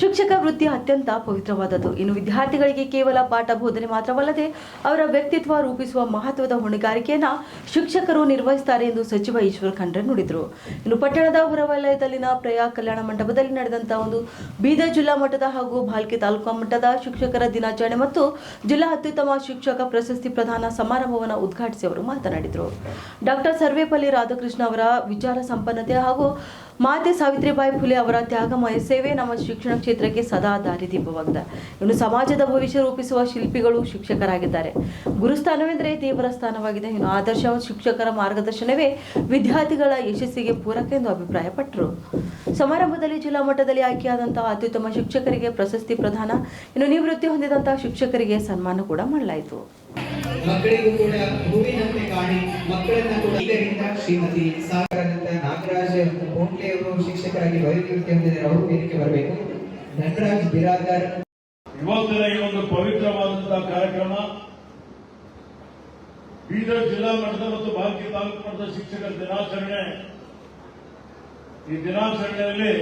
ಶಿಕ್ಷಕ ವೃತ್ತಿ ಅತ್ಯಂತ ಪವಿತ್ರವಾದದ್ದು. ಇನ್ನು ವಿದ್ಯಾರ್ಥಿಗಳಿಗೆ ಕೇವಲ ಪಾಠ ಬೋಧನೆ ಮಾತ್ರವಲ್ಲದೆ ಅವರ ವ್ಯಕ್ತಿತ್ವ ರೂಪಿಸುವ ಮಹತ್ವದ ಹೊಣೆಗಾರಿಕೆಯನ್ನ ಶಿಕ್ಷಕರು ನಿರ್ವಹಿಸುತ್ತಾರೆ ಎಂದು ಸಚಿವ ಈಶ್ವರ ಖಂಡ್ರೆ ನುಡಿದರು. ಇನ್ನು ಪಟ್ಟಣದ ಹೊರವಲಯದಲ್ಲಿನ ಪ್ರಯಾ ಕಲ್ಯಾಣ ಮಂಟಪದಲ್ಲಿ ನಡೆದಂತಹ ಒಂದು ಬೀದರ್ ಜಿಲ್ಲಾ ಮಟ್ಟದ ಹಾಗೂ ಭಾಲ್ಕಿ ತಾಲೂಕಾ ಮಟ್ಟದ ಶಿಕ್ಷಕರ ದಿನಾಚರಣೆ ಮತ್ತು ಜಿಲ್ಲಾ ಅತ್ಯುತ್ತಮ ಶಿಕ್ಷಕ ಪ್ರಶಸ್ತಿ ಪ್ರದಾನ ಸಮಾರಂಭವನ್ನು ಉದ್ಘಾಟಿಸಿ ಅವರು ಮಾತನಾಡಿದರು. ಡಾಕ್ಟರ್ ಸರ್ವೇಪಲ್ಲಿ ರಾಧಾಕೃಷ್ಣ ಅವರ ವಿಚಾರ ಸಂಪನ್ನತೆ ಹಾಗೂ ಮಾತೆ ಸಾವಿತ್ರಿಬಾಯಿ ಫುಲೆ ಅವರ ತ್ಯಾಗಮಯ ಸೇವೆ ನಮ್ಮ ಶಿಕ್ಷಣ ಕ್ಷೇತ್ರಕ್ಕೆ ಸದಾ ದಾರಿದೀಪವಾಗಿದೆ ಇನ್ನು ಸಮಾಜದ ಭವಿಷ್ಯ ರೂಪಿಸುವ ಶಿಲ್ಪಿಗಳು ಶಿಕ್ಷಕರಾಗಿದ್ದಾರೆ. ಗುರುಸ್ಥಾನವೆಂದರೆ ದೇವರ ಸ್ಥಾನವಾಗಿದೆ. ಇನ್ನು ಆದರ್ಶ ಶಿಕ್ಷಕರ ಮಾರ್ಗದರ್ಶನವೇ ವಿದ್ಯಾರ್ಥಿಗಳ ಯಶಸ್ಸಿಗೆ ಪೂರಕ ಎಂದು ಅಭಿಪ್ರಾಯಪಟ್ಟರು ಸಮಾರಂಭದಲ್ಲಿ ಜಿಲ್ಲಾ ಮಟ್ಟದಲ್ಲಿ ಆಯ್ಕೆಯಾದಂತಹ ಅತ್ಯುತ್ತಮ ಶಿಕ್ಷಕರಿಗೆ ಪ್ರಶಸ್ತಿ ಪ್ರದಾನ. ಇನ್ನು ನಿವೃತ್ತಿ ಹೊಂದಿದಂತಹ ಶಿಕ್ಷಕರಿಗೆ ಸನ್ಮಾನ ಕೂಡ ಮಾಡಲಾಯಿತು. ಮಕ್ಕಳಿಗೂ ಕೂಡ ಹೂವಿನಂತೆ ಕಾಣಿ, ಮಕ್ಕಳನ್ನ ಕೂಡ. ಶ್ರೀಮತಿ ಸಾಗರಂತ ನಾಗರಾಜ್ ಕೋಟ್ಲೆ ಅವರು ಶಿಕ್ಷಕರಾಗಿ ಹೊಂದಿದ್ದಾರೆ. ಅವರು ವೇದಿಕೆ ಬರಬೇಕು? ಧನರಾಜ್ ಬಿರಾದರ್. ಇವತ್ತಿನ ಈ ಒಂದು ಪವಿತ್ರವಾದಂತಹ ಕಾರ್ಯಕ್ರಮ. ಬೀದರ್ ಜಿಲ್ಲಾ ಮಟ್ಟದ ಮತ್ತು ಬಾಕಿ ತಾಲೂಕು ಮಟ್ಟದ ಶಿಕ್ಷಕರ ದಿನಾಚರಣೆ. ಈ ದಿನಾಚರಣೆಯಲ್ಲಿ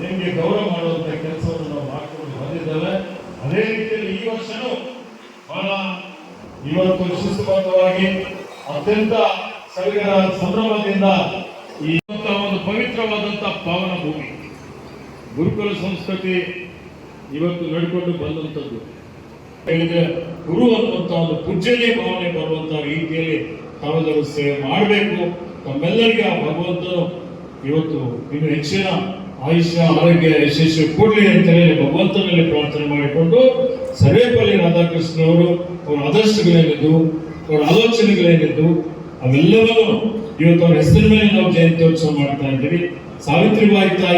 ನಿಮಗೆ ಗೌರವ ಮಾಡುವಂತಹ ಕೆಲಸವನ್ನು ನಾವು ಮಾಡಿಕೊಂಡು ಬಂದಿದ್ದೇವೆ. ಅದೇ ರೀತಿಯಲ್ಲಿ ಈ ವರ್ಷನೂ ಬಹಳ ಇವತ್ತು ಶಿಸ್ತುಬದ್ಧವಾಗಿ ಅತ್ಯಂತ ಸರಿಗರ ಸಂಭ್ರಮದಿಂದ ಈ ಒಂದು ಪವಿತ್ರವಾದಂತಹ ಪಾವನ ಭೂಮಿ. ಗುರುಕುಲ ಸಂಸ್ಕೃತಿ ಇವತ್ತು ನಡ್ಕೊಂಡು ಬಂದಂಥದ್ದು. ಹೇಳಿದ್ರೆ ಗುರು ಅನ್ನುವಂಥ ಒಂದು ಪೂಜ್ಯನೇ ಭಾವನೆ ಬರುವಂತ ರೀತಿಯಲ್ಲಿ ತಾವೆಲ್ಲರೂ ಸೇವೆ ಮಾಡಬೇಕು. ತಮ್ಮೆಲ್ಲರಿಗೆ ಆ ಭಗವಂತನು ಇವತ್ತು ಇನ್ನು ಹೆಚ್ಚಿನ ಆಯುಷ್ಯ, ಆರೋಗ್ಯ, ಯಶಸ್ಸು ಕೊಡಲಿ ಅಂತ ಹೇಳಿ ಭಗವಂತನಲ್ಲಿ ಪ್ರಾರ್ಥನೆ ಮಾಡಿಕೊಂಡು ಸರ್ವೇಪಲ್ಲಿ ರಾಧಾಕೃಷ್ಣ ಅವರು ಅವರ ಆದರ್ಶಗಳೇನಿದ್ದು, ಅವರ ಆಲೋಚನೆಗಳೇನಿದ್ದು, ಅವೆಲ್ಲವನ್ನು ಇವತ್ತು ಅವರ ಹೆಸರಿನ ಮೇಲೆ ನಾವು ಜಯಂತ್ಯೋತ್ಸವ ಮಾಡ್ತಾ ಇದ್ದೀವಿ. ಸಾವಿತ್ರಿಬಾಯಿ ತಾಯಿ